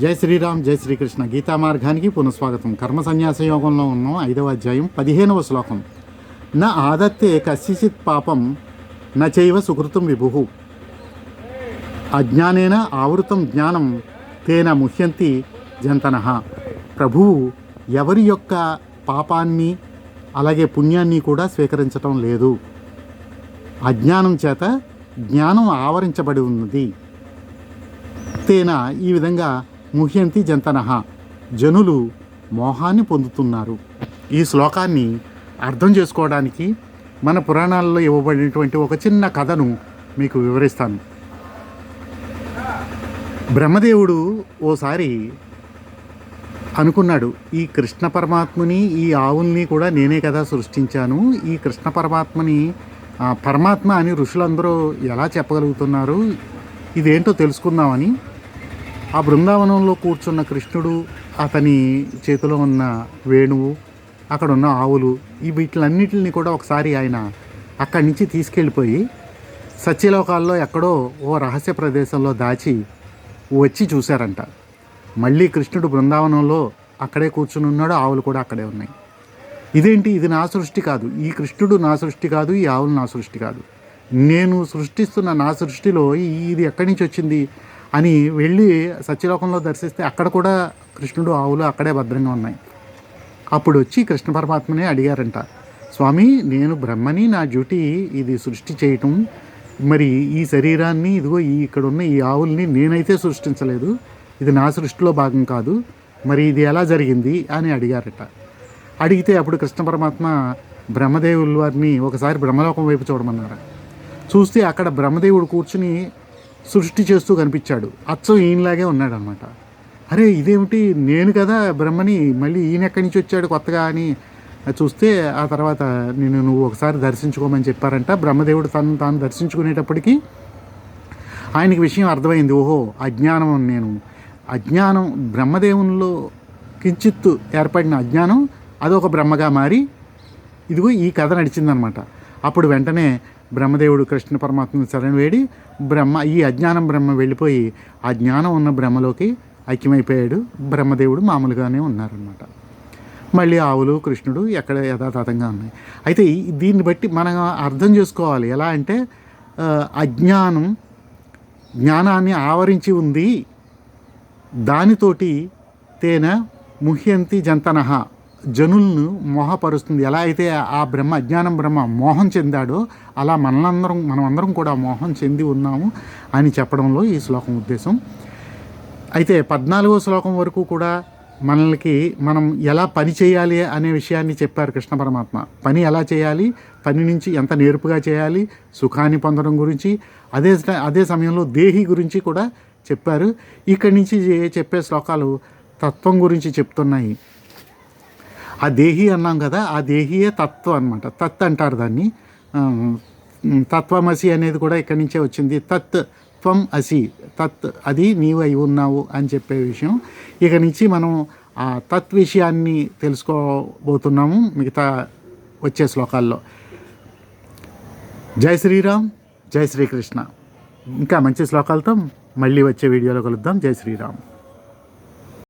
జై శ్రీరామ్ జై శ్రీకృష్ణ. గీతా మార్గానికి పునఃస్వాగతం. కర్మ సన్యాస యోగంలో ఉన్న. ఐదవ అధ్యాయం పదిహేనవ శ్లోకం. నా ఆదత్తే కశ్చిత్ పాపం న చైవ సుకృతం విభు. అజ్ఞానేన ఆవృతం జ్ఞానం తేన ముహ్యంతి జంతన. ప్రభువు ఎవరి యొక్క పాపాన్ని అలాగే పుణ్యాన్ని కూడా స్వీకరించటం లేదు. అజ్ఞానం చేత జ్ఞానం ఆవరించబడి ఉన్నది. తేన ఈ విధంగా ముహ్యంతి జంతనహ. జనులు మోహాన్ని పొందుతున్నారు. ఈ శ్లోకాన్ని అర్థం చేసుకోవడానికి మన పురాణాల్లో ఇవ్వబడినటువంటి ఒక చిన్న కథను మీకు వివరిస్తాను. బ్రహ్మదేవుడు ఓసారి అనుకున్నాడు ఈ కృష్ణ పరమాత్మని ఈ ఆవుల్ని కూడా నేనే కదా సృష్టించాను ఈ కృష్ణ పరమాత్మని పరమాత్మ అని ఋషులందరూ ఎలా చెప్పగలుగుతున్నారు ఇదేంటో తెలుసుకుందామని ఆ బృందావనంలో కూర్చున్న కృష్ణుడు అతని చేతిలో ఉన్న వేణువు అక్కడ ఉన్న ఆవులు ఈ వీటిలన్నిటిని కూడా ఒకసారి ఆయన అక్కడి నుంచి తీసుకెళ్ళిపోయి సత్యలోకాల్లో ఎక్కడో ఓ రహస్య ప్రదేశంలో దాచి వచ్చి చూశారంట. మళ్ళీ కృష్ణుడు బృందావనంలో అక్కడే కూర్చుని ఉన్నాడు ఆవులు కూడా అక్కడే ఉన్నాయి. ఇదేంటి? ఇది నా సృష్టి కాదు. ఈ కృష్ణుడు నా సృష్టి కాదు ఈ ఆవులు నా సృష్టి కాదు. నేను సృష్టిస్తున్న నా సృష్టిలో ఈ- ఇది ఎక్కడి నుంచి వచ్చింది? అని వెళ్ళి సత్యలోకంలో దర్శిస్తే అక్కడ కూడా కృష్ణుడు ఆవులు అక్కడే భద్రంగా ఉన్నాయి. అప్పుడు వచ్చి కృష్ణ పరమాత్మని అడిగారంట స్వామి నేను బ్రహ్మని నా డ్యూటీ ఇది సృష్టి చేయటం. మరి ఈ శరీరాన్ని ఇదిగో ఈ ఇక్కడ ఉన్న ఈ ఆవుల్ని నేనైతే సృష్టించలేదు. ఇది నా సృష్టిలో భాగం కాదు. మరి ఇది ఎలా జరిగింది? అని అడిగారట. అడిగితే అప్పుడు కృష్ణ పరమాత్మ బ్రహ్మదేవుల వారిని ఒకసారి బ్రహ్మలోకం వైపు చూడమన్నారు. చూస్తే అక్కడ బ్రహ్మదేవుడు కూర్చుని సృష్టి చేస్తూ కనిపించాడు. అచ్చం ఈయనలాగే ఉన్నాడు అనమాట అరే ఇదేమిటి? నేను కదా బ్రహ్మని మళ్ళీ ఈయన ఎక్కడి నుంచి వచ్చాడు కొత్తగా అని చూస్తే ఆ తర్వాత నేను నువ్వు ఒకసారి దర్శించుకోమని చెప్పారంట. బ్రహ్మదేవుడు తను తాను దర్శించుకునేటప్పటికీ ఆయనకి విషయం అర్థమైంది. ఓహో అజ్ఞానం నేను. అజ్ఞానం బ్రహ్మదేవునిలో కించిత్తు ఏర్పడిన అజ్ఞానం అదొక బ్రహ్మగా మారి ఇదిగో ఈ కథ నడిచిందనమాట. అప్పుడు వెంటనే బ్రహ్మదేవుడు కృష్ణ పరమాత్మను శరణ వేడి బ్రహ్మ ఈ అజ్ఞానం బ్రహ్మ వెళ్ళిపోయి ఆ జ్ఞానం ఉన్న బ్రహ్మలోకి ఐక్యమైపోయాడు. బ్రహ్మదేవుడు మామూలుగానే ఉన్నారనమాట మళ్ళీ ఆవులు కృష్ణుడు ఎక్కడ యథాతథంగా ఉన్నాయి. అయితే దీన్ని బట్టి మనం అర్థం చేసుకోవాలి. ఎలా అంటే అజ్ఞానం జ్ఞానాన్ని ఆవరించి ఉంది. దానితోటి తేన ముహ్యంతి జంతనహ జనులను మోహపరుస్తుంది. ఎలా అయితే ఆ బ్రహ్మ అజ్ఞానం బ్రహ్మ మోహం చెందాడో అలా మనలందరం మనమందరం కూడా మోహం చెంది ఉన్నాము అని చెప్పడంలో ఈ శ్లోకం ఉద్దేశం. అయితే పద్నాలుగో శ్లోకం వరకు కూడా మనల్కి మనం ఎలా పని చేయాలి అనే విషయాన్ని చెప్పారు కృష్ణ పరమాత్మ. పని ఎలా చేయాలి? పని నుంచి ఎంత నేర్పుగా చేయాలి? సుఖాన్ని పొందడం గురించి అదే అదే సమయంలో దేహి గురించి కూడా చెప్పారు. ఇక్కడి నుంచి చెప్పే శ్లోకాలు తత్వం గురించి చెప్తున్నాయి. ఆ దేహి అన్నాం కదా ఆ దేహియే తత్వం అనమాట తత్ అంటారు దాన్ని. తత్వమసి అనేది కూడా ఇక్కడి నుంచే వచ్చింది. తత్ త్వం అసి. తత్ అది నీవు అయి ఉన్నావు అని చెప్పే విషయం. ఇక నుంచి మనం ఆ తత్ విషయాన్ని తెలుసుకోబోతున్నాము మిగతా వచ్చే శ్లోకాల్లో. జై శ్రీరామ్ జై శ్రీకృష్ణ. ఇంకా మంచి శ్లోకాలతో మళ్ళీ వచ్చే వీడియోలో కలుద్దాం. జై శ్రీరామ్.